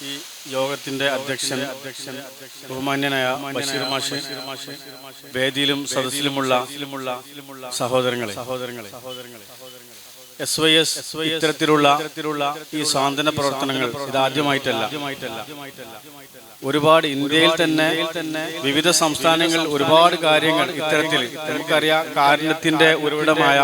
ഈ യോഗത്തിന്റെ അധ്യക്ഷൻ ബഹുമാന്യനായ ബഷീർ വേദിയിലും സദസ്സിലുമുള്ള സഹോദരങ്ങളെ. സഹോദരങ്ങളെ എസ് വൈ എസ് ഇത്തരത്തിലുള്ള ഈ സാന്ത്വന പ്രവർത്തനങ്ങൾ ഇതാദ്യമായിട്ടല്ല. ഒരുപാട് ഇന്ത്യയിൽ തന്നെ വിവിധ സംസ്ഥാനങ്ങളിൽ ഒരുപാട് കാര്യങ്ങൾ ഇത്തരത്തിൽ നമുക്കറിയാം കാരണത്തിന്റെ ഉറവിടമായ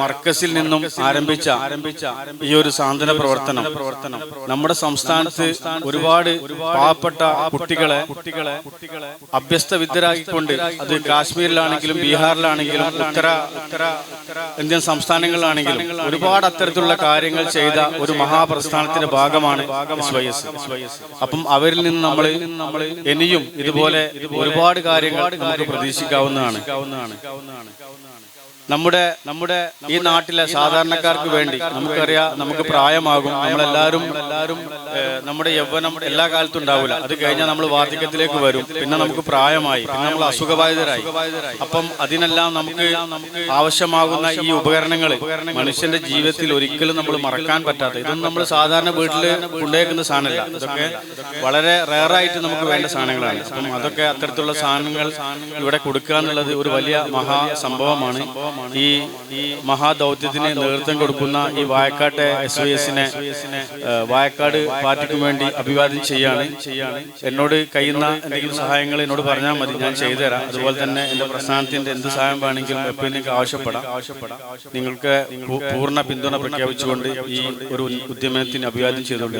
മർക്കസിൽ നിന്നും ആരംഭിച്ച ആരംഭിച്ച ഈ ഒരു സാന്ത്വന പ്രവർത്തനം പ്രവർത്തനം. നമ്മുടെ സംസ്ഥാനത്ത് ഒരുപാട് പാവപ്പെട്ട കുട്ടികളെ കുട്ടികളെ കുട്ടികളെ അഭ്യസ്ത വിദ്യരാക്കിക്കൊണ്ട് അത് കാശ്മീരിലാണെങ്കിലും ബീഹാറിലാണെങ്കിലും ഉത്തര ഉത്തര ഇന്ത്യൻ സംസ്ഥാനങ്ങളിലാണെങ്കിലും ഒരുപാട് അത്തരത്തിലുള്ള കാര്യങ്ങൾ ചെയ്ത ഒരു മഹാപ്രസ്ഥാനത്തിന്റെ ഭാഗമാണ്. അപ്പം അവരിൽ നിന്ന് നമ്മൾ ഇനിയും ഇതുപോലെ ഒരുപാട് കാര്യങ്ങൾ നമുക്ക് പ്രതീക്ഷിക്കാവുന്നതാണ്. നമ്മുടെ നമ്മുടെ ഈ നാട്ടിലെ സാധാരണക്കാർക്ക് വേണ്ടി നമുക്കറിയാം നമുക്ക് പ്രായമാകും. നമ്മളെല്ലാവരും എല്ലാവരും നമ്മുടെ യൗവനം എല്ലാ കാലത്തും ഉണ്ടാവില്ല. അത് കഴിഞ്ഞാൽ നമ്മൾ വാർദ്ധക്യത്തിലേക്ക് വരും. പിന്നെ നമുക്ക് പ്രായമായി പിന്നെ നമ്മൾ അസുഖബാധിതരായി. അപ്പം അതിനെല്ലാം നമുക്ക് ആവശ്യമാകുന്ന ഈ ഉപകരണങ്ങൾ മനുഷ്യന്റെ ജീവിതത്തിൽ ഒരിക്കലും നമ്മൾ മറക്കാൻ പറ്റാത്ത ഇതൊന്നും നമ്മൾ സാധാരണ വീട്ടിൽ കൊണ്ടുവയ്ക്കുന്ന സാധനമല്ല. ഇതൊക്കെ വളരെ റയറായിട്ട് നമുക്ക് വേണ്ട സാധനങ്ങളാണ്. അപ്പം അതൊക്കെ അത്തരത്തിലുള്ള സാധനങ്ങൾ ഇവിടെ കൊടുക്കുക എന്നുള്ളത് ഒരു വലിയ മഹാ സംഭവമാണ്. ഈ ഈ മഹാദൗത്യത്തിന് നേതൃത്വം കൊടുക്കുന്ന ഈ വായക്കാട്ടെ എസ് വൈ എസിനെ വായക്കാട് പാർട്ടിക്ക് വേണ്ടി അഭിവാദ്യം ചെയ്യാണ്. എന്നോട് കഴിയുന്ന എന്തെങ്കിലും സഹായങ്ങൾ എന്നോട് പറഞ്ഞാൽ മതി. ഞാൻ ചെയ്തുതരാം. അതുപോലെ തന്നെ എന്റെ പ്രസ്ഥാനത്തിന്റെ എന്ത് സഹായം വേണമെങ്കിലും എപ്പോഴും നിങ്ങൾക്ക് ആവശ്യപ്പെടാം. നിങ്ങൾക്ക് പൂർണ പിന്തുണ പ്രഖ്യാപിച്ചുകൊണ്ട് ഈ ഒരു ഉദ്യമത്തിന് അഭിവാദ്യം ചെയ്തുകൊണ്ട്